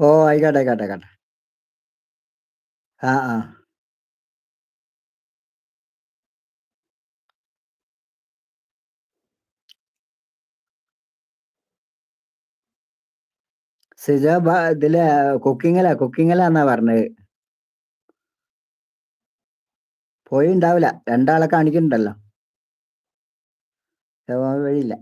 ഓ ആയിക്കോട്ടെ ആയിക്കോട്ടെ ആ ആ. സിജ ബ- ഇതിൽ കുക്കിങ്ങിലാ കുക്കിങ്ങിലാന്നാ പറഞ്ഞത് പോയി ഉണ്ടാവില്ല രണ്ടാളെ കാണിക്കുന്നുണ്ടല്ലോ. വഴിയില്ല.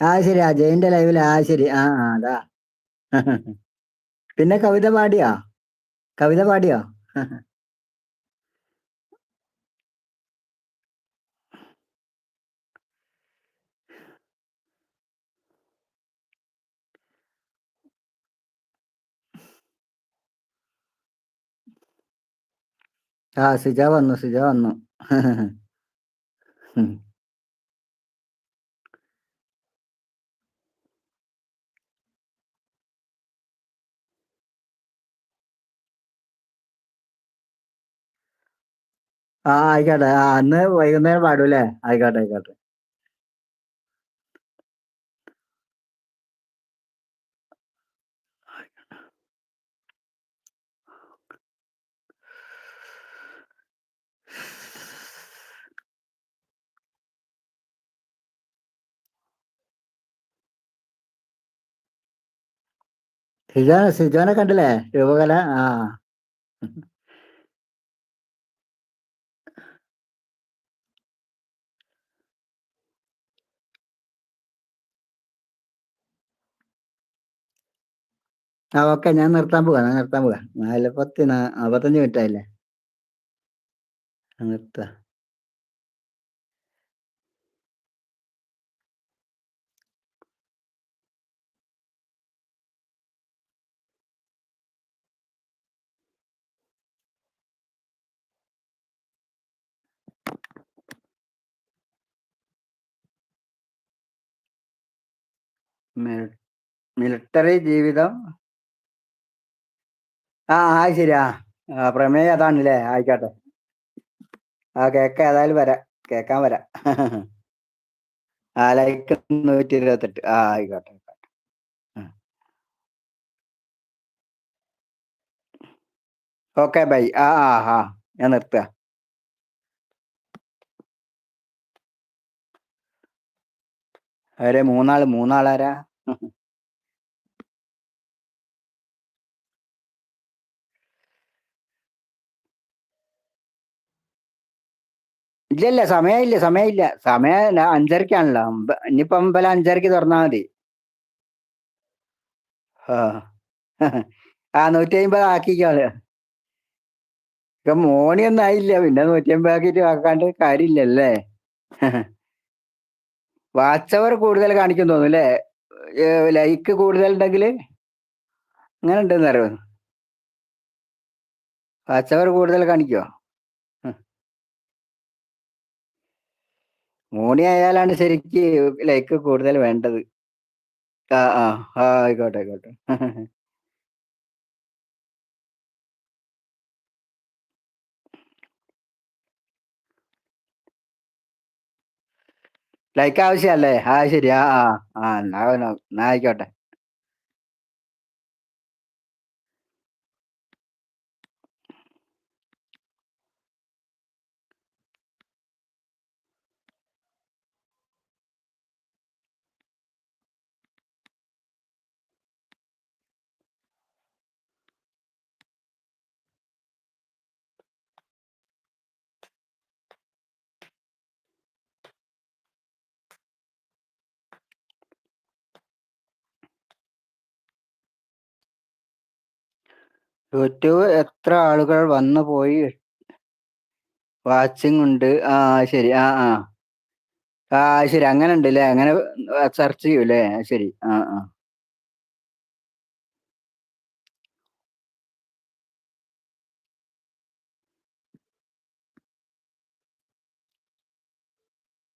ആ ശരി. ആ ജയിന്റെ ലൈവിൽ ആ ശരി. ആ അതാ. പിന്നെ കവിത പാടിയോ? കവിത പാടിയോ? ആ സിജ വന്നു സിജ വന്നു. ആ ആയിക്കോട്ടെ. ആ അന്ന് വൈകുന്നേരം പാടൂല്ലേ? ആയിക്കോട്ടെ ആയിക്കോട്ടെ. സിജോനെ സിജോനെ കണ്ടില്ലേ? രൂപകല? ആ. ആ ഓക്കെ ഞാൻ നിർത്താൻ പോവാ ഞാൻ നിർത്താൻ പോവാ. നാല് പത്ത് മിനിറ്റ് ആയില്ലേ? നിർത്താ. മിലിട്ടറി ജീവിതം ആ ആ ശരിയാ. പ്രമേയം അതാണല്ലേ? ആയിക്കോട്ടെ. ആ കേക്ക ഏതായാലും വരാം. കേക്കാൻ വരാം. ആ ലൈക്ക് നൂറ്റി ഇരുപത്തെട്ട് ആ ആയിക്കോട്ടെ ഓക്കെ ബൈ ആ ആ ആ. ഞാൻ നിർത്തുക. അവരെ മൂന്നാൾ മൂന്നാളാരാ? ഇല്ല ഇല്ല സമയമില്ല. സമയമില്ല സമയം അഞ്ചരക്കാണല്ലോ. അമ്പ- ഇനിയിപ്പോ അമ്പലം അഞ്ചരക്ക് തുറന്നാ മതി. ആ. നൂറ്റി അമ്പത് ആക്കിക്കോളെ ഇപ്പൊ മോണിയൊന്നും ആയില്ല പിന്നെ നൂറ്റി അമ്പത് ആക്കിയിട്ട് ആക്കാണ്ട് കാര്യമില്ലല്ലേ? വാച്ച് അവർ കൂടുതൽ കാണിക്കും തോന്നുന്നു അല്ലേ ലൈക്ക് കൂടുതൽ ഉണ്ടെങ്കിൽ അങ്ങനെ ഉണ്ടെന്ന് അറിയോ വാച്ച് അവർ കൂടുതൽ കാണിക്കോ മോണി ആയാലാണ് ശരിക്ക് ലൈക്ക് കൂടുതൽ വേണ്ടത്. ആ ആ ആയിക്കോട്ടെ ആയിക്കോട്ടെ. ലൈക്ക് ആവശ്യമല്ലേ ആ ശരി. ആ ആ ആ എന്നാ എന്നാ ആയിക്കോട്ടെ. യൂട്യൂബ് എത്ര ആളുകൾ വന്നു പോയി വാച്ചിങ് ഉണ്ട്. ആ ശരി. ആ ആ. ആ ശരി. അങ്ങനെ ഉണ്ട് അല്ലേ അങ്ങനെ സെർച്ച് ചെയ്യൂലേ ശരി. ആ ആ.